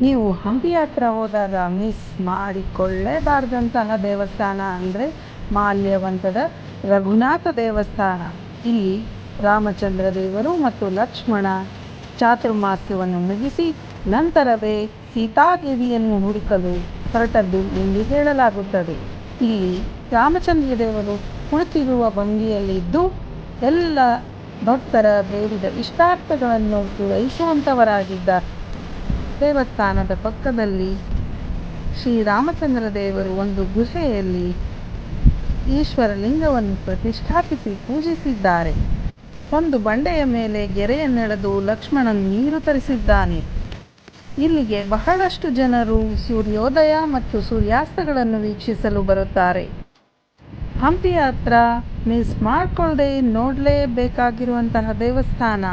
ನೀವು ಹಂಪಿ ಹತ್ರ ಹೋದಾಗ ಮಿಸ್ ಮಾಡಿಕೊಳ್ಳೇಬಾರ್ದಂತಹ ದೇವಸ್ಥಾನ ಅಂದರೆ ಮಾಲ್ಯವಂತದ ರಘುನಾಥ ದೇವಸ್ಥಾನ. ಇಲ್ಲಿ ರಾಮಚಂದ್ರ ದೇವರು ಮತ್ತು ಲಕ್ಷ್ಮಣ ಚಾತುರ್ಮಾಸ್ಯವನ್ನು ಮುಗಿಸಿ ನಂತರವೇ ಸೀತಾದೇವಿಯನ್ನು ಹುಡುಕಲು ಹೊರಟದ್ದು ಎಂದು ಹೇಳಲಾಗುತ್ತದೆ. ಇಲ್ಲಿ ರಾಮಚಂದ್ರ ದೇವರು ಕುಳಿತಿರುವ ಭಂಗಿಯಲ್ಲಿದ್ದು ಎಲ್ಲ ಭಕ್ತರ ಬೇಡಿದ ಇಷ್ಟಾರ್ಥಗಳನ್ನು ಪೂರೈಸುವಂಥವರಾಗಿದ್ದಾರೆ ದೇವಸ್ಥಾನದ ಪಕ್ಕದಲ್ಲಿ ಶ್ರೀರಾಮಚಂದ್ರ ದೇವರು ಒಂದು ಗುಹೆಯಲ್ಲಿ ಈಶ್ವರ ಲಿಂಗವನ್ನು ಪ್ರತಿಷ್ಠಾಪಿಸಿ ಪೂಜಿಸಿದ್ದಾರೆ. ಒಂದು ಬಂಡೆಯ ಮೇಲೆ ಗೆರೆಯನ್ನೆಳೆದು ಲಕ್ಷ್ಮಣನು ನೀರು ತರಿಸಿದ್ದಾನೆ. ಇಲ್ಲಿಗೆ ಬಹಳಷ್ಟು ಜನರು ಸೂರ್ಯೋದಯ ಮತ್ತು ಸೂರ್ಯಾಸ್ತಗಳನ್ನು ವೀಕ್ಷಿಸಲು ಬರುತ್ತಾರೆ. ಹಂಪಿ ಹತ್ರ ಮಿಸ್ ಮಾಡಿಕೊಳ್ಳದೆ ನೋಡಲೇಬೇಕಾಗಿರುವಂತಹ ದೇವಸ್ಥಾನ.